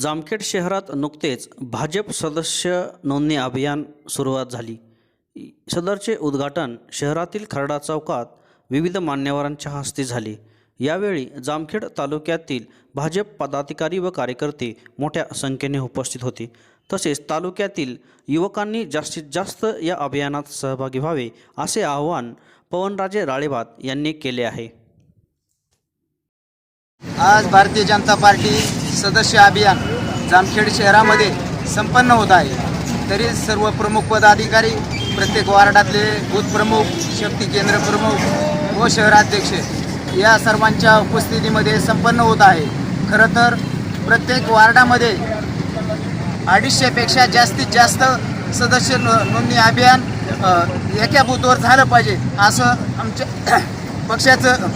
जामखेड शहरात नुकतेच भाजप सदस्य नोंदणी अभियान सुरुवात झाली. सदरचे उद्घाटन शहरातील खरडा चौकात विविध मान्यवरांच्या हस्ते झाले. यावेळी जामखेड तालुक्यातील भाजप पदाधिकारी व कार्यकर्ते मोठ्या संख्येने उपस्थित होते. तसेच तालुक्यातील युवकांनी जास्तीत जास्त या अभियानात सहभागी व्हावे असे आवाहन पवनराजे राळेबात यांनी केले आहे. आज भारतीय जनता पार्टी सदस्य अभियान जामखेड शहरामध्ये संपन्न होत आहे. तरी सर्व प्रमुख पदाधिकारी प्रत्येक वार्डातले बूथ प्रमुख शक्ती केंद्र प्रमुख व शहराध्यक्ष या सर्वांच्या उपस्थितीमध्ये संपन्न होत आहे. खरं तर प्रत्येक वार्डामध्ये अडीचशेपेक्षा जास्तीत जास्त सदस्य नोंदणी अभियान एका बूथवर झालं पाहिजे असं आमच्या पक्षाचं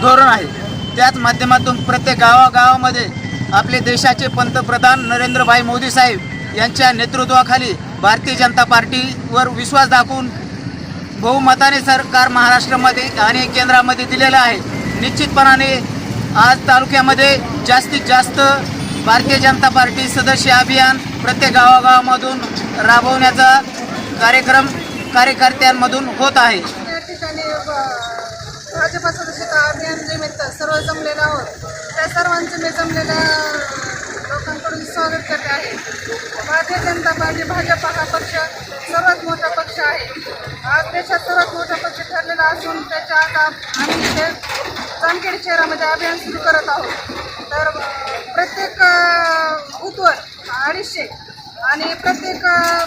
धोरण आहे. त्याच माध्यमातून प्रत्येक गावागावामध्ये आपले देशाचे पंतप्रधान नरेंद्रभाई मोदी साहेब यांच्या नेतृत्वाखाली भारतीय जनता पार्टीवर विश्वास दाखवून बहुमताने सरकार महाराष्ट्रामध्ये आणि केंद्रामध्ये दिलेलं आहे. निश्चितपणाने आज तालुक्यामध्ये जास्तीत जास्त भारतीय जनता पार्टी सदस्य अभियान प्रत्येक गावागावामधून राबवण्याचा कार्यक्रम कार्यकर्त्यांमधून होत आहे. भाजपा सदस्यता अभियान निमित्त सर्व जमलेलं आहोत. त्या सर्वांचे मी जमलेल्या लोकांकडून स्वागत करते आहे. भारतीय जनता पार्टी भाजपा हा पक्ष सर्वात मोठा पक्ष आहे. आज देशात सर्वात मोठा पक्ष ठरलेला असून त्याच्या आता आम्ही इथे जामखेड शहरामध्ये अभियान सुरू करत आहोत. तर प्रत्येक बूथवर अडीचशे आणि प्रत्येक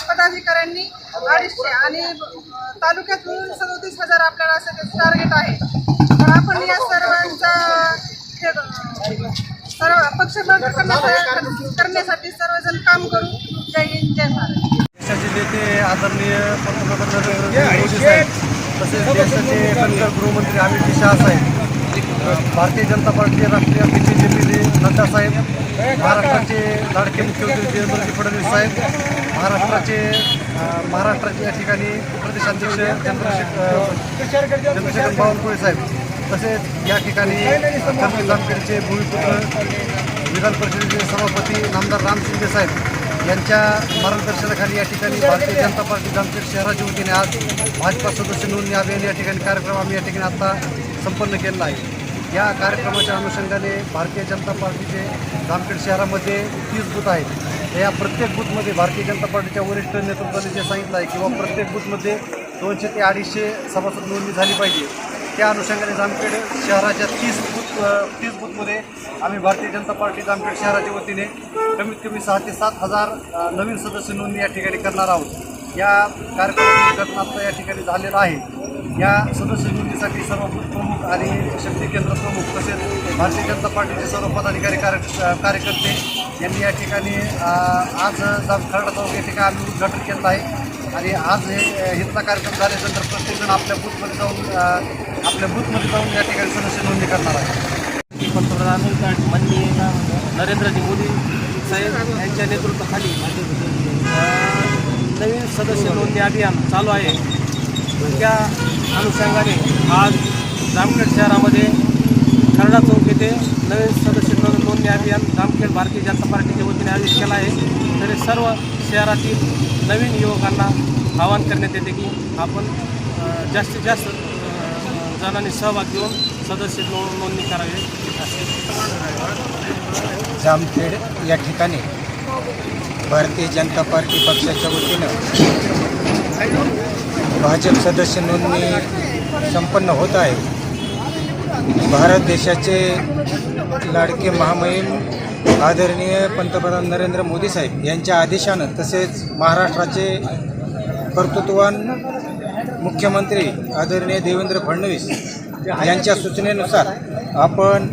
पदाधिकाऱ्यांनी अडीचशे आणि तालुक्यातून सदोतीस हजार आपल्याला असं टार्गेट आहे तर आपण या सर्वांचा हे, अ, सर्व पक्ष करण्यासाठी सर्वजण काम करू जय हिंद जय महाराज देशाचे नेते आदरणीय पंतप्रधान नरेंद्र मोदी साहेब तसेच देशाचे कणकर गृहमंत्री अमित शहा साहेब भारतीय जनता पार्टी राष्ट्रीय अध्यक्ष जे पी नड्डा साहेब महाराष्ट्राचे लाडके मुख्यमंत्री देवेंद्रजी फडणवीस साहेब महाराष्ट्राचे महाराष्ट्राचे या ठिकाणी प्रदेशाध्यक्ष चंद्रशेखर चंद्रशेखर बावनकुळे साहेब. तसेच या ठिकाणी कर्नल जामखेडचे भूमिपुत्र विधान परिषदेचे सभापती नामदार राम शिंदे साहेब यांच्या मार्गदर्शनाखाली या ठिकाणी भारतीय जनता पार्टी जामखेड शहराच्या वतीने आज भाजपा सदस्य नोंदणी अभियान या ठिकाणी कार्यक्रम आम्ही या ठिकाणी आता संपन्न केलेला आहे. या कार्यक्रमाच्या अनुषंगाने भारतीय जनता पार्टीचे जामखेड शहरामध्ये तीस बूथ आहेत. या प्रत्येक बूथमध्ये भारतीय जनता पार्टीच्या वरिष्ठ नेतृत्वाने जे सांगितलं आहे किंवा प्रत्येक बूथमध्ये दोनशे ते अडीचशे सभासद नोंदणी झाली पाहिजे. त्या अनुषंगाने जामखेड शहराच्या तीस बूथ तीस बूथमध्ये आम्ही भारतीय जनता पार्टी जामखेड शहराच्या वतीने कमीत कमी सहा ते सात हजार नवीन सदस्य नोंदणी या ठिकाणी करणार आहोत. या कार्यक्रमाचं उद्घाटन आता या ठिकाणी झालेलं आहे. या सदस्य नोंदणीसाठी सर्व प्रमुख आणि शक्ती केंद्र प्रमुख तसेच भारतीय जनता पार्टीचे सर्व पदाधिकारी कार्य कार्यकर्ते यांनी या ठिकाणी आज जाम खरडा चौक या ठिकाणी आम्ही उद्घाटन केलं आहे. आणि आज हे हितला कार्यक्रम झाल्यानंतर प्रत्येकजण आपल्या बूथमध्ये जाऊन आपल्या बूथमध्ये जाऊन या ठिकाणी सदस्य नोंदणी करणार आहे. की पंतप्रधान माननीय नरेंद्रजी मोदी साहेब यांच्या नेतृत्वाखाली नवीन सदस्य नोंदणी अभियान चालू आहे. त्या अनुषंगाने आज जामखेड शहरामध्ये खरडा चौक येथे नवीन सदस्य नोंदणी अभियान जामखेड भारतीय जनता पार्टीच्या वतीने आयोजित केलं आहे. तरी सर्व शहरातील नवीन युवकांना आवाहन करण्यात येते की आपण जास्तीत जास्त जणांनी सहभाग घेऊन सदस्य नोंदणी करावी. असे जामखेड या ठिकाणी भारतीय जनता पार्टी पक्षाच्या वतीनं भाजप सदस्य नोंदणी संपन्न होत आहे. भारत देशाचे लाडके महामहिम आदरणीय पंतप्रधान नरेंद्र मोदी साहेब यांच्या आदेशानं तसेच महाराष्ट्राचे कर्तृत्ववान मुख्यमंत्री आदरणीय देवेंद्र फडणवीस यांच्या सूचनेनुसार आपण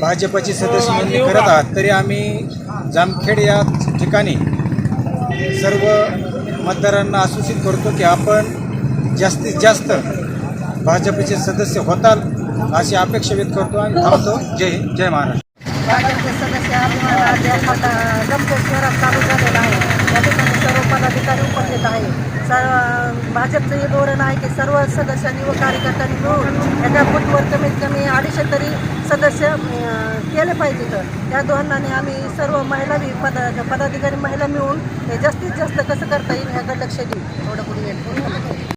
भाजपची सदस्य नोंदणी करत आहात तरी आम्ही जामखेड या ठिकाणी सर्व मतदारांना आसूचित करतो की आपण जास्तीत जास्त भाजपचे सदस्य होताल अशी अपेक्षा व्यक्त करतो आणि थांबतो. जय हिंद जय महाराष्ट्र. भाजपचे सदस्य अभिमान अभियान शहरात चालू झालेला आहे. या ठिकाणी सर्व पदाधिकारी उपस्थित आहे स भाजपचं हे धोरण आहे की सर्व सदस्यांनी व कार्यकर्त्यांनी मिळून एका फूटवर कमीत कमी अडीचशे तरी सदस्य अं, केले पाहिजेत त्या धोरणाने आम्ही सर्व महिला बी पदा पदाधिकारी महिला मिळून हे जास्तीत जास्त कसं करता येईल ह्याकडे लक्ष देऊ. एवढं पुढे